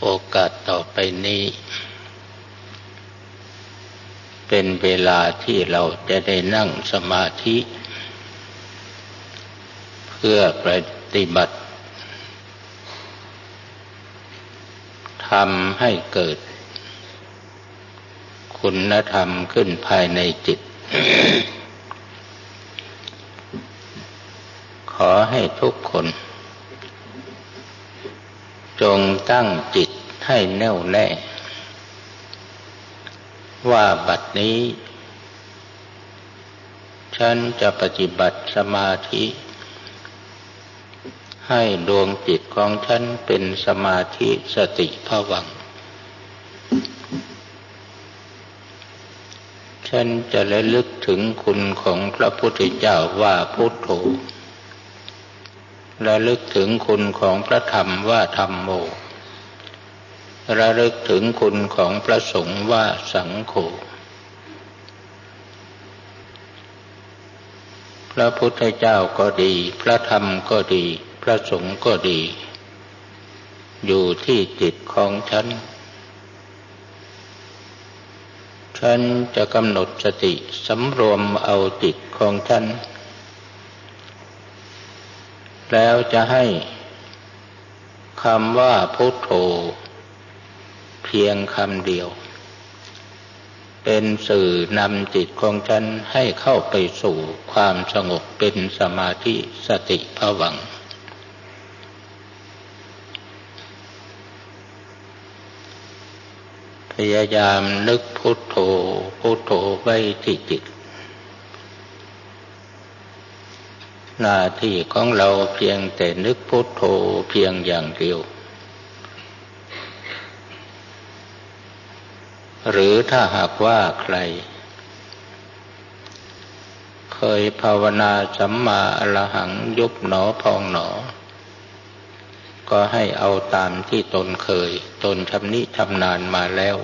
โอกาสต่อไปนี้ เป็นเวลาที่เราจะได้นั่งสมาธิ เพื่อปฏิบัติทำให้เกิด คุณธรรมขึ้นภายในจิต ขอให้ทุกคน จงตั้งจิตให้แน่วแน่ ว่าบัดนี้ ฉันจะปฏิบัติสมาธิ ให้ดวงจิตของฉันเป็นสมาธิสติภวัง ฉันจะระลึกถึงคุณของพระพุทธเจ้าว่าพุทโธ ระลึกถึงคุณของพระธรรมว่าธรรมโม ระลึกถึงคุณของพระสงฆ์ว่าสังโฆ พระพุทธเจ้าก็ดี พระธรรมก็ดี พระสงฆ์ก็ดี อยู่ที่จิตของฉัน ฉันจะกำหนดสติสำรวมเอาจิตของฉัน แล้วจะให้คำว่าพุทโธ เพียงคำเดียว เป็นสื่อนำจิตของฉันให้เข้าไปสู่ความสงบเป็นสมาธิสติภวังพยายามนึกพุทโธพุทโธไว้ที่จิต หน้าที่ของเราเพียงแต่นึกพุทโธเพียงอย่างเดียว หรือถ้าหากว่าใคร เคยภาวนาสัมมาอรหังยุบหนอพองหนอ ก็ให้เอาตามที่ตนเคย ตนทำนิทำนานมาแล้ว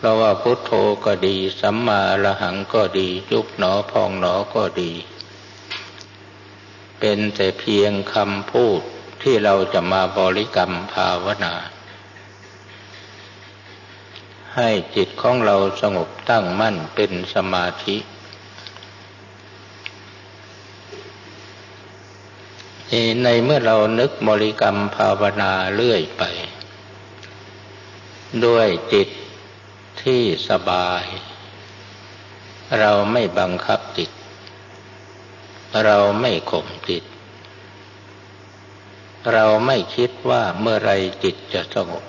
เพราะว่าพุทโธก็ดี สัมมาละหังก็ดี ยุบหนอพองหนอก็ดี เป็นแต่เพียงคำพูดที่เราจะมาบริกรรมภาวนา ให้จิตของเราสงบตั้งมั่นเป็นสมาธิในเมื่อเรานึกบริกรรมภาวนาเรื่อยไป ด้วยจิต ที่สบาย เราไม่บังคับจิต เราไม่ข่มจิต เราไม่คิดว่าเมื่อไรจิตจะสงบ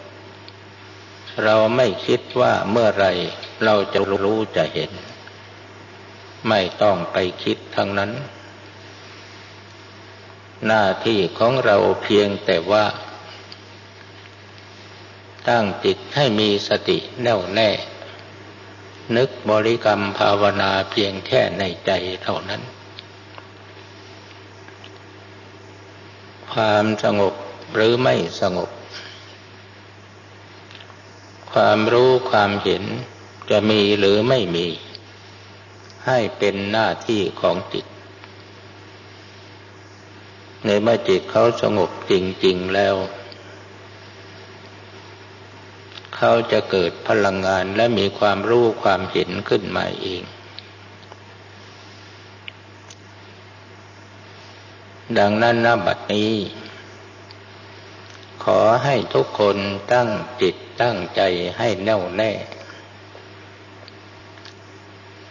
เราไม่คิดว่าเมื่อไรเราจะรู้จะเห็น ไม่ต้องไปคิดทั้งนั้น หน้าที่ของเราเพียงแต่ว่า ตั้งจิตให้มีสติแน่วแน่ นึกบริกรรมภาวนาเพียงแค่ในใจเท่านั้น ความสงบหรือไม่สงบ ความรู้ความเห็นจะมีหรือไม่มี ให้เป็นหน้าที่ของจิต ในเมื่อจิตเขาสงบจริง ๆ แล้ว เขาจะเกิดพลังงานและมีความรู้ความเห็นขึ้นมาเอง ดังนั้นนบัดนี้ ขอให้ทุกคนตั้งจิตตั้งใจให้แน่วแน่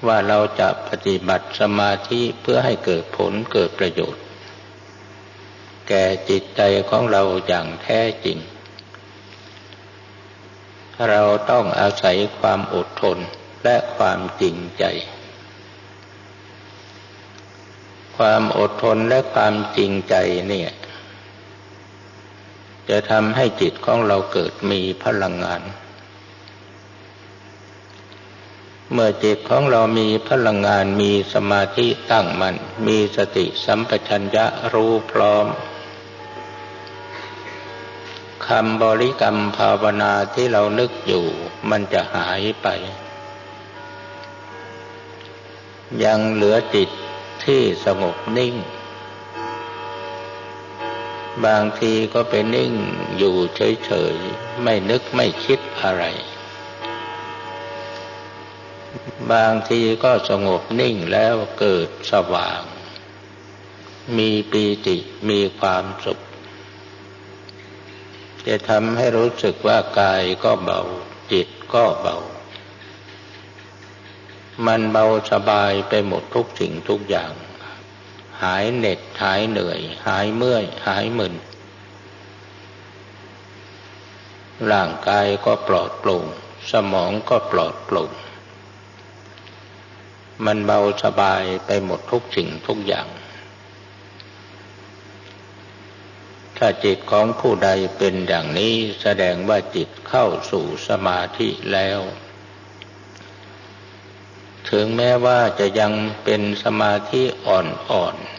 ว่าเราจะปฏิบัติสมาธิเพื่อให้เกิดผลเกิดประโยชน์ แก่จิตใจของเราอย่างแท้จริง เราต้องอาศัยความอดทนและความจริงใจ ความอดทนและความจริงใจเนี่ย จะทำให้จิตของเราเกิดมีพลังงาน เมื่อจิตของเรามีพลังงานมีสมาธิตั้งมัน่นมีสติสัมปชัญญะรู้พร้อม คำบริกรรมภาวนาที่เรานึกอยู่ มันจะหายไป ยังเหลือจิตที่สงบนิ่ง บางทีก็ไปนิ่งอยู่เฉยๆ ไม่นึกไม่คิดอะไร บางทีก็สงบนิ่งแล้วเกิดสว่าง มีปีติมีความสุข จะทำให้รู้สึกว่ากายก็เบา จิตก็เบา มันเบาสบายไปหมดทุกสิ่งทุกอย่าง หายเหน็ดหายเหนื่อย หายเมื่อย หายมึนร่างกายก็ปลอดโปร่ง สมองก็ปลอดโปร่ง มันเบาสบายไปหมดทุกสิ่งทุกอย่าง ถ้าจิตของผู้ใดเป็นอย่างนี้แสดงว่าจิตเข้าสู่สมาธิแล้ว ถึงแม้ว่าจะยังเป็นสมาธิอ่อนๆ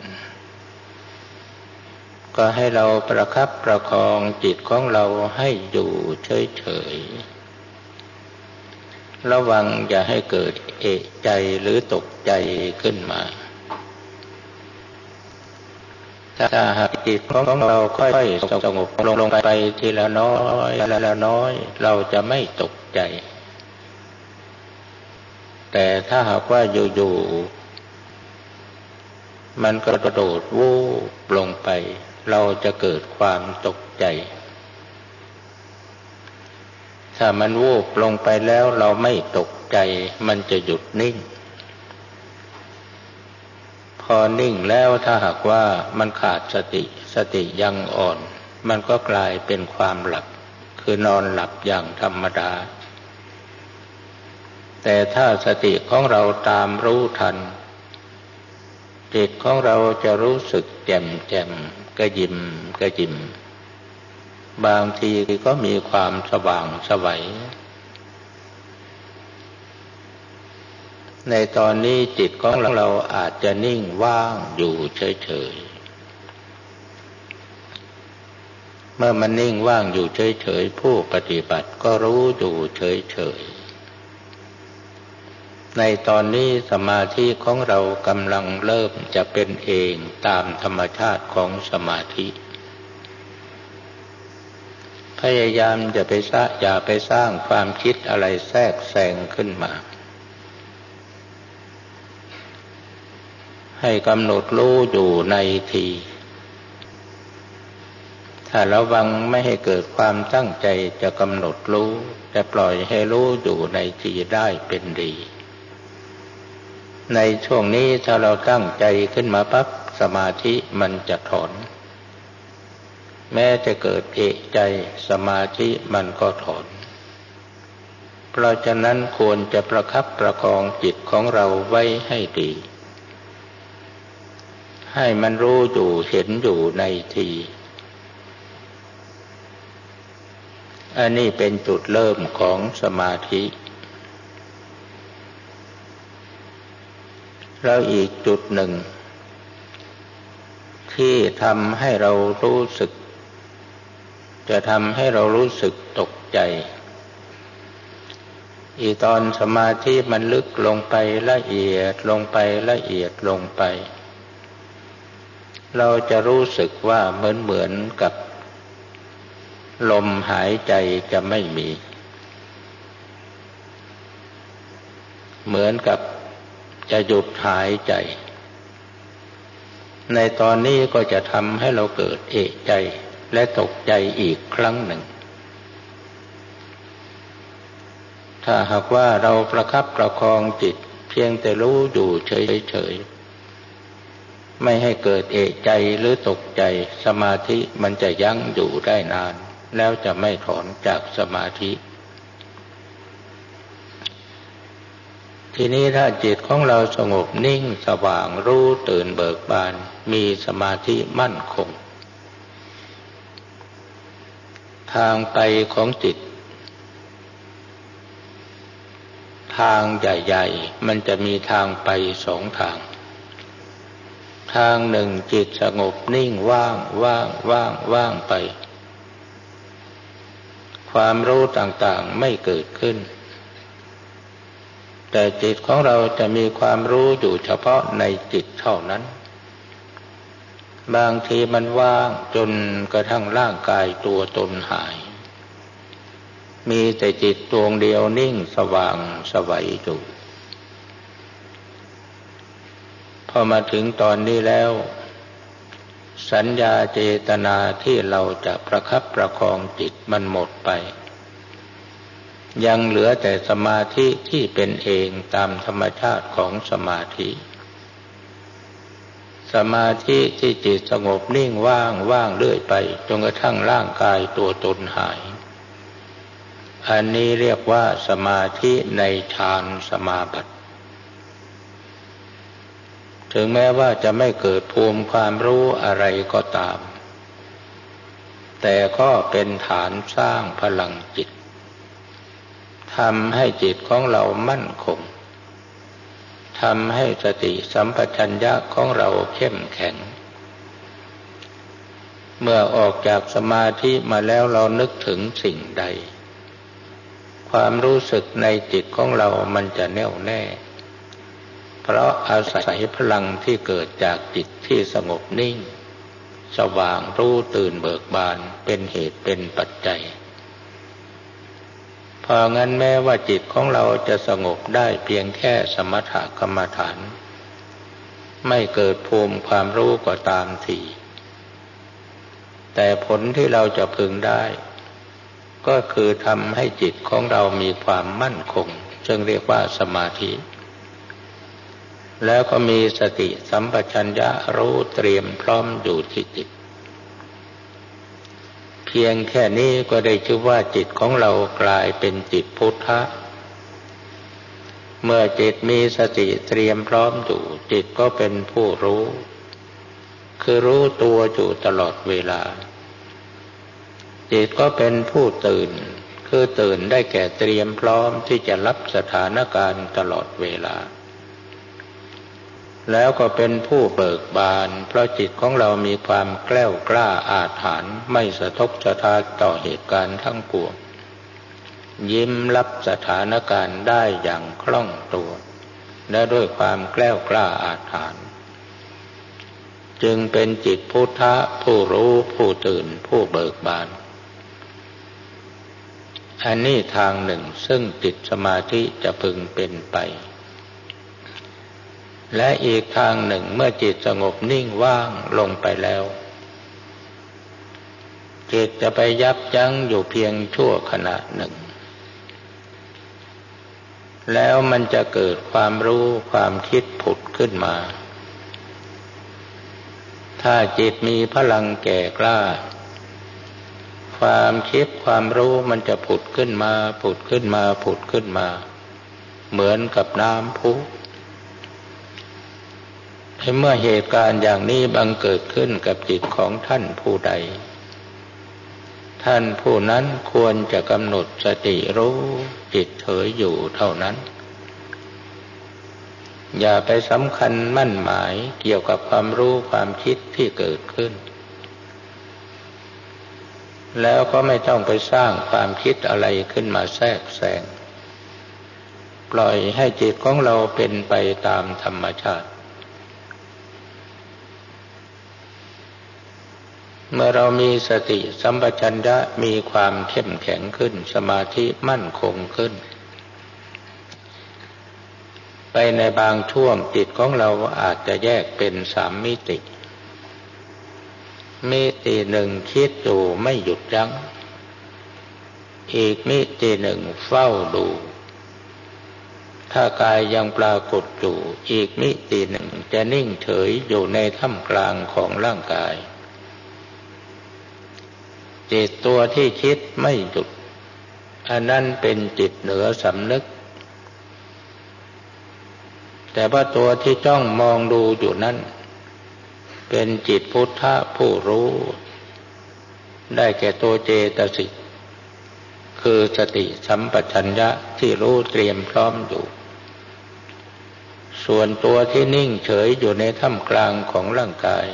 ก็ให้เราประคับประคองจิตของเราให้อยู่เฉยๆ ระวังอย่าให้เกิดเอะใจหรือตกใจขึ้นมา ถ้าหากจิตของเราค่อยๆสงบลงไปทีละน้อยละน้อย เราจะไม่ตกใจ แต่ถ้าหากว่าอยู่ๆมันกระโดดวูบลงไป เราจะเกิดความตกใจ ถ้ามันวูบลงไปแล้วเราไม่ตกใจ มันจะหยุดนิ่ง นิ่งแล้วถ้าหากว่ามันขาดสติสติยังอ่อน มันก็กลายเป็นความหลับ คือนอนหลับอย่างธรรมดา แต่ถ้าสติของเราตามรู้ทัน จิตของเราจะรู้สึกแจ่มแจ่มกระยิมกระยิม บางทีก็มีความสว่างสวัย ในตอนนี้จิตของเราอาจจะนิ่งว่างอยู่เฉยๆ เมื่อมันนิ่งว่างอยู่เฉยๆ ผู้ปฏิบัติก็รู้อยู่เฉยๆ ในตอนนี้สมาธิของเรากำลังเริ่มจะเป็นเองตามธรรมชาติของสมาธิ พยายามจะไปสร้างอย่าไปสร้างความคิดอะไรแทรกแซงขึ้นมา ให้กำหนดรู้อยู่ในที ถ้าระวังไม่ให้เกิดความตั้งใจจะกำหนดรู้จะปล่อยให้รู้อยู่ในทีได้เป็นดี ในช่วงนี้ถ้าเราตั้งใจขึ้นมาปั๊บสมาธิมันจะถอน แม้จะเกิดเอกใจสมาธิมันก็ถอน เพราะฉะนั้นควรจะประคับประคองจิตของเราไว้ให้ดี ให้มันรู้อยู่เห็นอยู่ในทีอันนี้เป็นจุดเริ่มของสมาธิ แล้วอีกจุดหนึ่ง ที่ทำให้เรารู้สึก จะทำให้เรารู้สึกตกใจ อีตอนสมาธิมันลึกลงไปละเอียดลงไปละเอียดลงไป เราจะรู้สึกว่าเหมือนเหมือนกับ ลมหายใจจะไม่มี เหมือนกับจะหยุดหายใจ ในตอนนี้ก็จะทำให้เราเกิดเอกใจและตกใจอีกครั้งหนึ่ง ถ้าหากว่าเราประคับประคองจิตเพียงแต่รู้อยู่เฉยๆ ไม่ให้เกิดเอกใจหรือตกใจ สมาธิมันจะยั้งอยู่ได้นาน แล้วจะไม่ถอนจากสมาธิ ทีนี้ถ้าจิตของเราสงบนิ่งสว่างรู้ตื่นเบิกบาน มีสมาธิมั่นคง ทางไปของจิต ทางใหญ่ ๆ มันจะมีทางไปสองทาง ทางหนึ่งจิตสงบนิ่งว่างว่างว่างว่างไป ความรู้ต่างๆไม่เกิดขึ้น แต่จิตของเราจะมีความรู้อยู่เฉพาะในจิตเท่านั้น บางทีมันว่างจนกระทั่งร่างกายตัวตนหาย มีแต่จิตดวงเดียวนิ่งสว่างสวัยอยู่ พอมาถึงตอนนี้แล้ว สัญญาเจตนาที่เราจะประคับประคองจิตมันหมดไป ยังเหลือแต่สมาธิที่เป็นเองตามธรรมชาติของสมาธิ สมาธิที่จิตสงบนิ่งว่างว่างเรื่อยไปจนกระทั่งร่างกายตัวตนหายอันนี้เรียกว่าสมาธิในฌานสมาบัติ ถึงแม้ว่าจะไม่เกิดภูมิความรู้อะไรก็ตาม แต่ก็เป็นฐานสร้างพลังจิตทำให้จิตของเรามั่นคงทำให้สติสัมปชัญญะของเราเข้มแข็ง เมื่อออกจากสมาธิมาแล้วเรานึกถึงสิ่งใด ความรู้สึกในจิตของเรามันจะแน่วแน่ เพราะอาศัยพลังที่เกิดจากจิตที่สงบนิ่ง สว่างรู้ตื่นเบิกบานเป็นเหตุเป็นปัจจัยพองั้นแม้ว่าจิตของเราจะสงบได้เพียงแค่สมถกรรมฐาน ไม่เกิดภูมิความรู้ก็ตามทีแต่ผลที่เราจะพึงได้ ก็คือทำให้จิตของเรามีความมั่นคง ซึ่งเรียกว่าสมาธิ แล้วก็มีสติสัมปชัญญะรู้เตรียมพร้อมอยู่ที่จิต เพียงแค่นี้ก็ได้ชื่อว่าจิตของเรากลายเป็นจิตพุทธะ เมื่อจิตมีสติเตรียมพร้อมอยู่จิตก็เป็นผู้รู้ คือรู้ตัวอยู่ตลอดเวลา จิตก็เป็นผู้ตื่น คือตื่นได้แก่เตรียมพร้อมที่จะรับสถานการณ์ตลอดเวลา แล้วก็เป็นผู้เบิกบาน เพราะจิตของเรามีความแกล้วกล้าอาถรรพ์ไม่สะทกสะทานต่อเหตุการณ์ทั้งปวงยิ้มรับสถานการณ์ได้อย่างคล่องตัว และด้วยความแกล้วกล้าอาถรรพ์จึงเป็นจิตพุทธะผู้รู้ผู้ตื่นผู้เบิกบาน อันนี้ทางหนึ่งซึ่งจิตสมาธิจะพึงเป็นไป และอีกทางหนึ่งเมื่อจิตสงบนิ่งว่างลงไปแล้ว จิตจะไปยับยั้งอยู่เพียงชั่วขณะหนึ่ง แล้วมันจะเกิดความรู้ความคิดผุดขึ้นมา ถ้าจิตมีพลังแก่กล้า ความคิดความรู้มันจะผุดขึ้นมา ผุดขึ้นมา ผุดขึ้นมา เหมือนกับน้ำพุ เมื่อเหตุการณ์อย่างนี้บังเกิดขึ้นกับจิตของท่านผู้ใด ท่านผู้นั้นควรจะกำหนดสติรู้จิตเฉยอยู่เท่านั้น อย่าไปสำคัญมั่นหมายเกี่ยวกับความรู้ความคิดที่เกิดขึ้น แล้วก็ไม่ต้องไปสร้างความคิดอะไรขึ้นมาแทรกแซงปล่อยให้จิตของเราเป็นไปตามธรรมชาติ เมื่อเรามีสติสัมปชัญญะมีความเข้มแข็งขึ้น สมาธิมั่นคงขึ้น ไปในบางช่วงจิตของเราอาจจะแยกเป็นสามมิติ มิติหนึ่งคิดอยู่ไม่หยุดยัง้ง อีกมิติหนึ่งเฝ้าดู ถ้ากายยังปรากฏอยู่ อีกมิติหนึ่งจะนิ่งเฉยอยู่ในท่ามกลางของร่างกาย จิตตัวที่คิดไม่หยุด อันนั้นเป็นจิตเหนือสำนึก แต่ว่าตัวที่จ้องมองดูอยู่นั้น เป็นจิตพุทธะผู้รู้ ได้แก่ตัวเจตสิกคือสติสัมปชัญญะที่รู้เตรียมพร้อมอยู่ ส่วนตัวที่นิ่งเฉยอยู่ในท่ามกลางของร่างกาย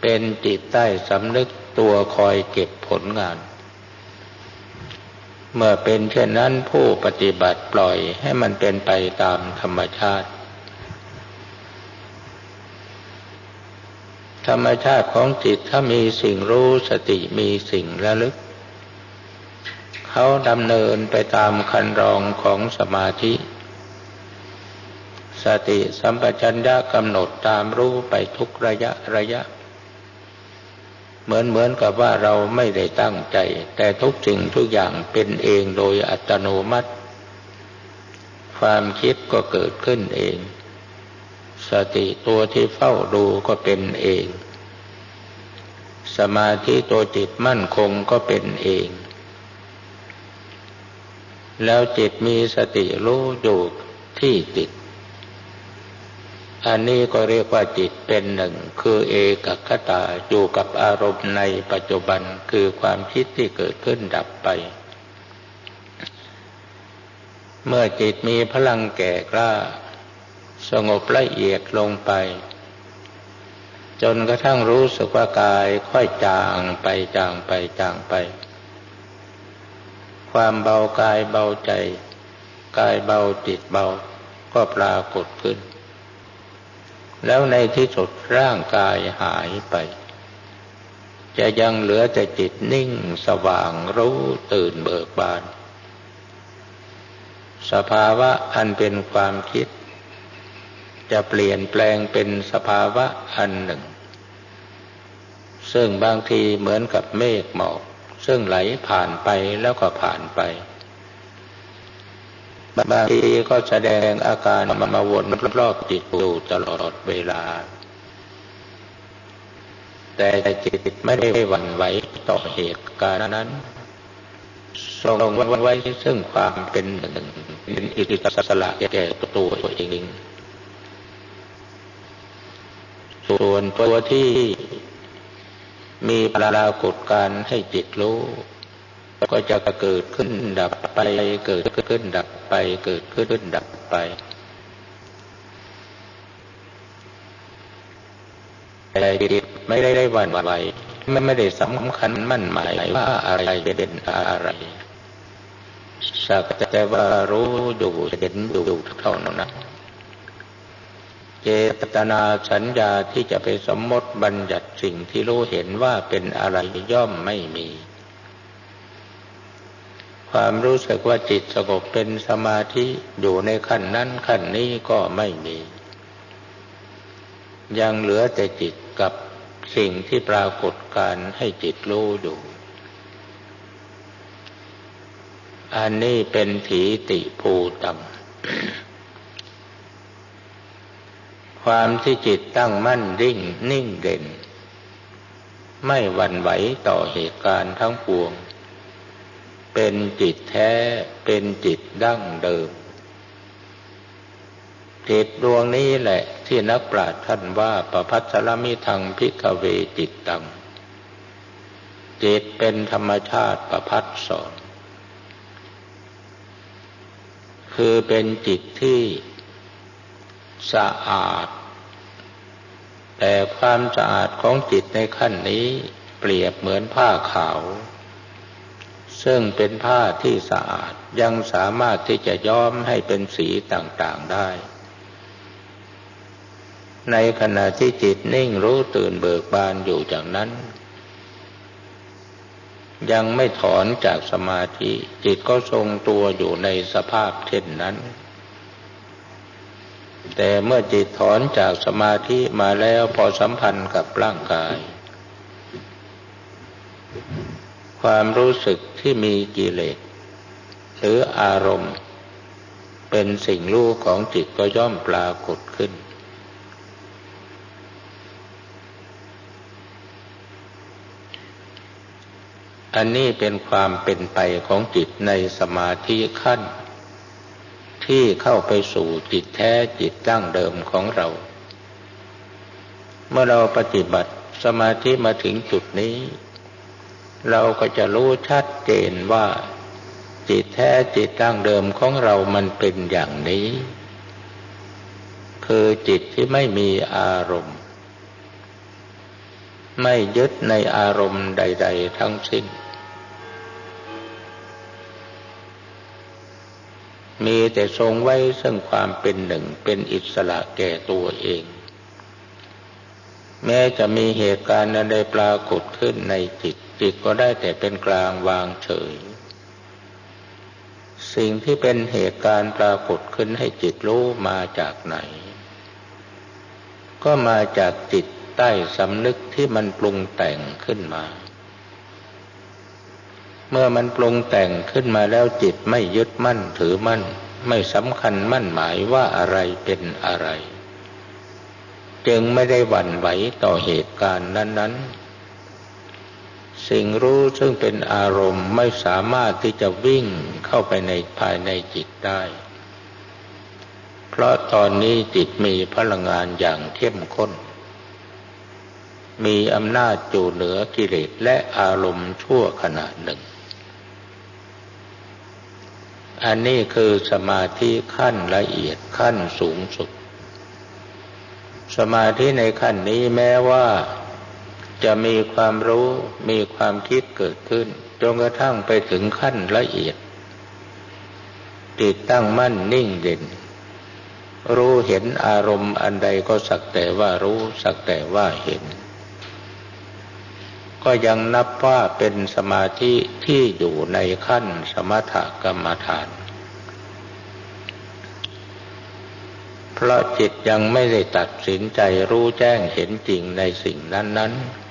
เป็นจิตใต้สำนึก ตัวคอยเก็บผลงาน เมื่อเป็นเช่นนั้นผู้ปฏิบัติปล่อยให้มันเป็นไปตามธรรมชาติ ธรรมชาติของจิตถ้ามีสิ่งรู้สติมีสิ่งระลึก เขาดำเนินไปตามคันรองของสมาธิสติสัมปชัญญะกำหนดตามรู้ไปทุกระยะระยะ เหมือนเหมือนกับว่าเราไม่ได้ตั้งใจ แต่ทุกสิ่งทุกอย่างเป็นเองโดยอัตโนมัติ ความคิดก็เกิดขึ้นเอง สติตัวที่เฝ้าดูก็เป็นเอง สมาธิตัวจิตมั่นคงก็เป็นเอง แล้วจิตมีสติรู้อยู่ที่จิต อันนี้ก็เรียกว่าจิตเป็นหนึ่ง คือเอกคตาอยู่กับอารมณ์ในปัจจุบันคือความคิดที่เกิดขึ้นดับไป เมื่อจิตมีพลังแก่กล้า สงบละเอียดลงไป จนกระทั่งรู้สึกว่ากายค่อยจางไปจางไปจางไป ความเบากายเบาใจ กายเบาจิตเบาก็ปรากฏขึ้น แล้วในที่สุดร่างกายหายไป จะยังเหลือแต่จิตนิ่งสว่างรู้ตื่นเบิกบาน สภาวะอันเป็นความคิด จะเปลี่ยนแปลงเป็นสภาวะอันหนึ่ง ซึ่งบางทีเหมือนกับเมฆหมอก ซึ่งไหลผ่านไปแล้วก็ผ่านไป บางทีก็แสดงอาการมามาวนรอบจิตอยู่ตลอดเวลา แต่จิตไม่ได้หวั่นไหวต่อเหตุการณ์นั้นทรงไว้ซึ่งความเป็นหนึ่งเป็นอิสละแก่ตัวเองส่วนตัวที่มีปรากฏการให้จิตรู้ ก็จะเกิดขึ้นดับไป เกิดขึ้นดับไป เกิดขึ้นดับไปแต่จิไม่ได้ได้วันไหวไม่ไม่ได้สำคัญมั่นหมายว่าอะไรเป็นอะไร สักแต่ว่ารู้อยู่เห็นอยู่เท่านั้นเจตนาสัญญาที่จะไปสมมติบัญญัติสิ่งที่รู้เห็นว่าเป็นอะไรย่อมไม่มี ความรู้สึกว่าจิตสงบเป็นสมาธิอยู่ในขั้นนั้นขั้นนี้ก็ไม่มี ยังเหลือแต่จิตกับสิ่งที่ปรากฏการให้จิตรู้อยู่อันนี้เป็นถีติภูตัง ความที่จิตตั้งมั่นริ่งนิ่งเด่น ไม่หวั่นไหวต่อเหตุการณ์ทั้งปวง เป็นจิตแท้ เป็นจิตดั้งเดิม จิตดวงนี้แหละ ที่นักปราชญ์ท่านว่าประพัสรมิทังพิกเวจิตตัง จิตเป็นธรรมชาติประพัดสอน คือเป็นจิตที่สะอาด แต่ความสะอาดของจิตในขั้นนี้เปรียบเหมือนผ้าขาว ซึ่งเป็นผ้าที่สะอาดยังสามารถที่จะย้อมให้เป็นสีต่างๆได้ ในขณะที่จิตนิ่งรู้ตื่นเบิกบานอยู่จากนั้น ยังไม่ถอนจากสมาธิ จิตก็ทรงตัวอยู่ในสภาพเช่นนั้น แต่เมื่อจิตถอนจากสมาธิมาแล้วพอสัมพันธ์กับร่างกาย ความรู้สึกที่มีกิเลสหรืออารมณ์ เป็นสิ่งรู้ของจิตก็ย่อมปรากฏขึ้น อันนี้เป็นความเป็นไปของจิตในสมาธิขั้น ที่เข้าไปสู่จิตแท้จิตตั้งเดิมของเรา เมื่อเราปฏิบัติสมาธิมาถึงจุดนี้ เราก็จะรู้ชัดเจนว่า จิตแท้จิตตั้งเดิมของเรามันเป็นอย่างนี้ คือจิตที่ไม่มีอารมณ์ ไม่ยึดในอารมณ์ใด ๆ ทั้งสิ้น มีแต่ทรงไว้ซึ่งความเป็นหนึ่งเป็นอิสระแก่ตัวเองแม้จะมีเหตุการณ์ใดปรากฏขึ้นในจิต จิตก็ได้แต่เป็นกลางวางเฉย สิ่งที่เป็นเหตุการณ์ปรากฏขึ้นให้จิตรู้มาจากไหน ก็มาจากจิตใต้สำนึกที่มันปรุงแต่งขึ้นมา เมื่อมันปรุงแต่งขึ้นมาแล้วจิตไม่ยึดมั่นถือมั่น ไม่สำคัญมั่นหมายว่าอะไรเป็นอะไร จึงไม่ได้หวั่นไหวต่อเหตุการณ์นั้น ๆ สิ่งรู้ซึ่งเป็นอารมณ์ไม่สามารถที่จะวิ่งเข้าไปในภายในจิตได้ เพราะตอนนี้จิตมีพลังงานอย่างเข้มข้น มีอำนาจจูเหนือกิเลสและอารมณ์ชั่วขณะหนึ่ง อันนี้คือสมาธิขั้นละเอียดขั้นสูงสุด สมาธิในขั้นนี้แม้ว่า จะมีความรู้มีความคิดเกิดขึ้นจนกระทั่งไปถึงขั้นละเอียด ติดตั้งมั่นนิ่งเด่น รู้เห็นอารมณ์อันใดก็สักแต่ว่ารู้สักแต่ว่าเห็น ก็ยังนับว่าเป็นสมาธิที่อยู่ในขั้นสมถกรรมฐาน เพราะจิตยังไม่ได้ตัดสินใจรู้แจ้งเห็นจริงในสิ่งนั้น ๆ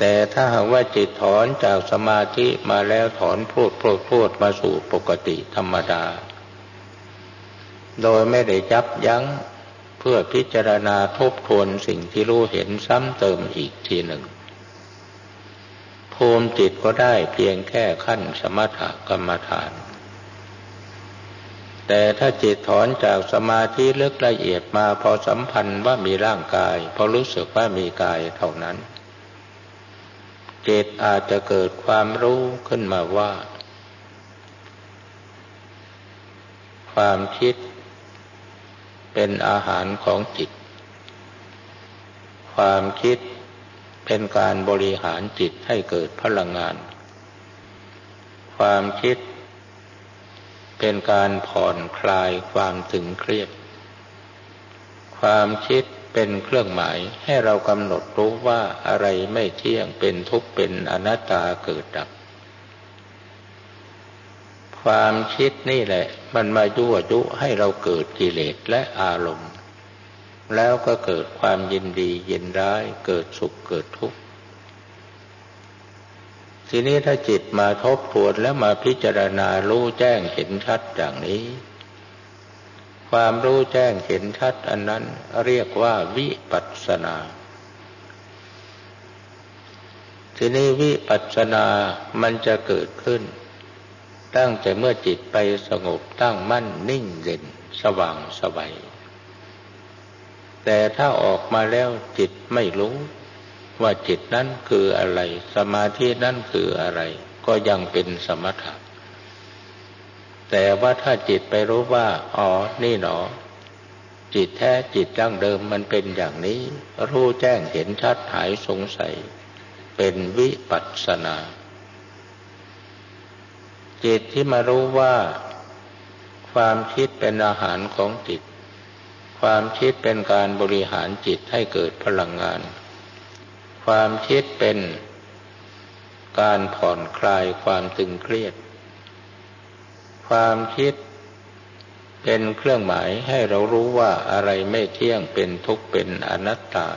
แต่ถ้าหากว่าจิตถอนจากสมาธิมาแล้วถอนพูดพูดพูดมาสู่ปกติธรรมดา โดยไม่ได้ยับยั้งเพื่อพิจารณาทบทวนสิ่งที่รู้เห็นซ้ำเติมอีกทีหนึ่งภูมิจิตก็ได้เพียงแค่ขั้นสมถกรรมฐาน แต่ถ้าจิตถอนจากสมาธิลึกละเอียดมาพอสัมพันธ์ว่ามีร่างกาย พอรู้สึกว่ามีกายเท่านั้น จิตอาจจะเกิดความรู้ขึ้นมาว่า ความคิดเป็นอาหารของจิต ความคิดเป็นการบริหารจิตให้เกิดพลังงาน ความคิดเป็นการผ่อนคลายความตึงเครียด ความคิด เป็นเครื่องหมายให้เรากำหนดรู้ว่าอะไรไม่เที่ยงเป็นทุกข์เป็นอนัตตาเกิดดับ ความคิดนี่แหละ มันมายั่วยุให้เราเกิดกิเลสและอารมณ์ แล้วก็เกิดความยินดียินร้ายเกิดสุขเกิดทุกข์ทีนี้ถ้าจิตมาทบทวนแล้วมาพิจารณารู้แจ้งเห็นชัดอย่างนี้ ความรู้แจ้งเห็นชัดอันนั้นเรียกว่าวิปัสสนา ทีนี้วิปัสสนามันจะเกิดขึ้น ตั้งแต่เมื่อจิตไปสงบตั้งมั่นนิ่งเด่นสว่างสวัยแต่ถ้าออกมาแล้วจิตไม่รู้ ว่าจิตนั้นคืออะไร สมาธินั้นคืออะไร ก็ยังเป็นสมถะ แต่ว่าถ้าจิตไปรู้ว่า อ๋อ นี่หนอ จิตแท้จิตดั้งเดิมมันเป็นอย่างนี้ รู้แจ้งเห็นชัดหายสงสัย เป็นวิปัสสนา จิตที่มารู้ว่า ความคิดเป็นอาหารของจิต ความคิดเป็นการบริหารจิตให้เกิดพลังงาน ความคิดเป็นการผ่อนคลายความตึงเครียด ความคิดเป็นเครื่องหมายให้เรารู้ว่าอะไรไม่เที่ยงเป็นทุกข์เป็นอนัตตา